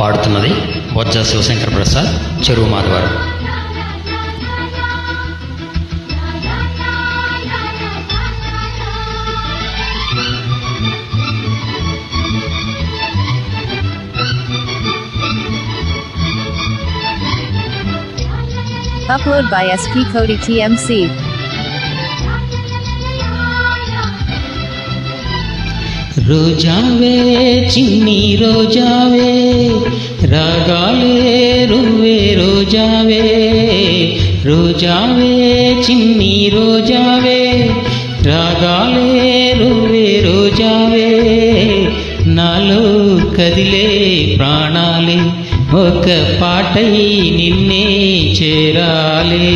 పాడుతున్నది. బొజ్జ శివశంకర్ ప్రసాద్ చెరువు Madhavaram Upload by SP Cody TMC. రోజావే చిన్ని రోజావే. రాగాలే రువ్వే రోజావే రోజావే చిన్ని రోజావే. రాగాలే రువ్వే రోజావే నాలో కదిలే ప్రాణాలే ఒక పాటై నిన్నే చేరాలి.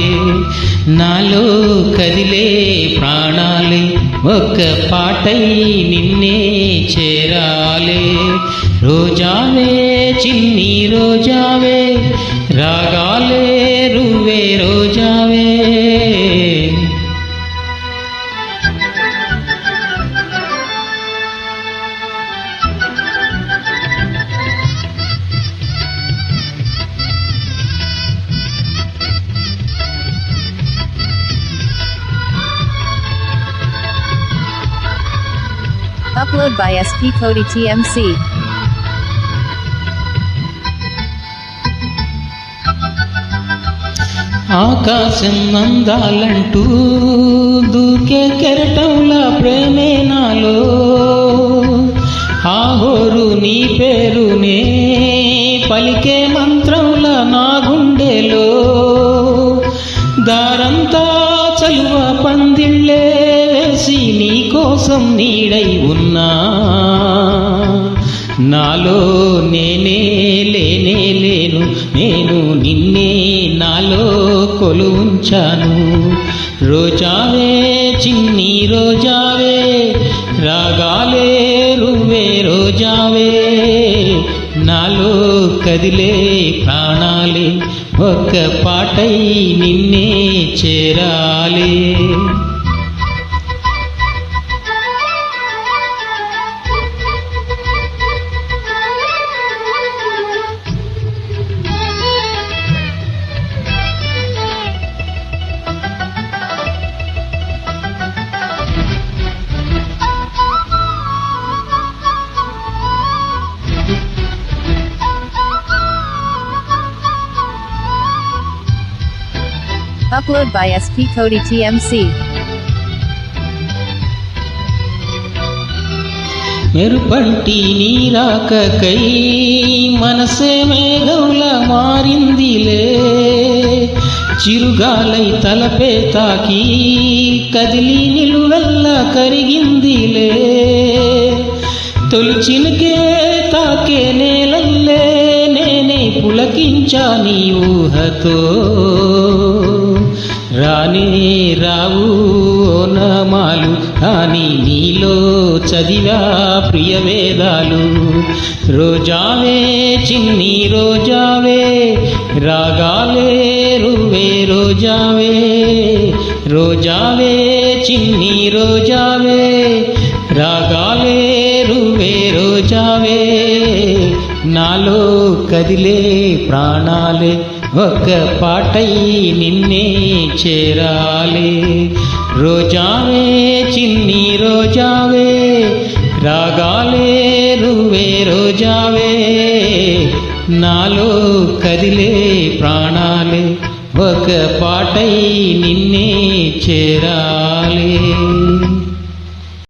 నాలో కదిలే ప్రాణాలే ఒక పాటై నిన్నే చేరాలి. రోజావే చిన్ని రోజావే రాగాలే రువ్వే రోజావే Upload by SP Cody TMC. ఆకాశం అందాలంటూ దూకే కెరటంలా ప్రేమే నాలో. ఆహోరు నీ పేరునే పలికే మంత్రంలా నా గుండెలో. దారంతా చలువ పందిళ్ళే వేసి నీ కోసం నీడై ఉన్నా. నాలో నేనే లేనే లేను నేను నిన్నే నాలో కొలువుంచాను. రోజావే చిన్ని రోజావే రాగాలే రువే రోజావే. నాలో కదిలే ప్రాణాలే ఒక పాటై నిన్నే చేరాలే. Upload by SP Cody TMC. మెరుపంటి నీరాకకై మనసే మేఘంలా మారిందిలే. చిరుగాలై తలపే తాకి కదిలి నిలువెల్లా కరిగిందిలే. తొలిచినకే తాకే నేలల్లే నేనే పులకించా నీ ఊహతో. రానే రావు ఓనమాలు కానీ నీలో చదివా ప్రియ వేదాలు రోజావే చిన్ని రోజావే రాగాలే రువే రోజావే. రోజావే చిన్ని రోజావే రాగాలే రువే రోజావే. నాలో కదిలే ప్రాణాలే ఒక పాటై నిన్నే చేరాలి. రోజావే చిన్ని రోజావే. రాగాలే నువ్వే రోజావే. నాలో కదిలే ప్రాణాలే. ఒక పాటై నిన్నే చేరాలి.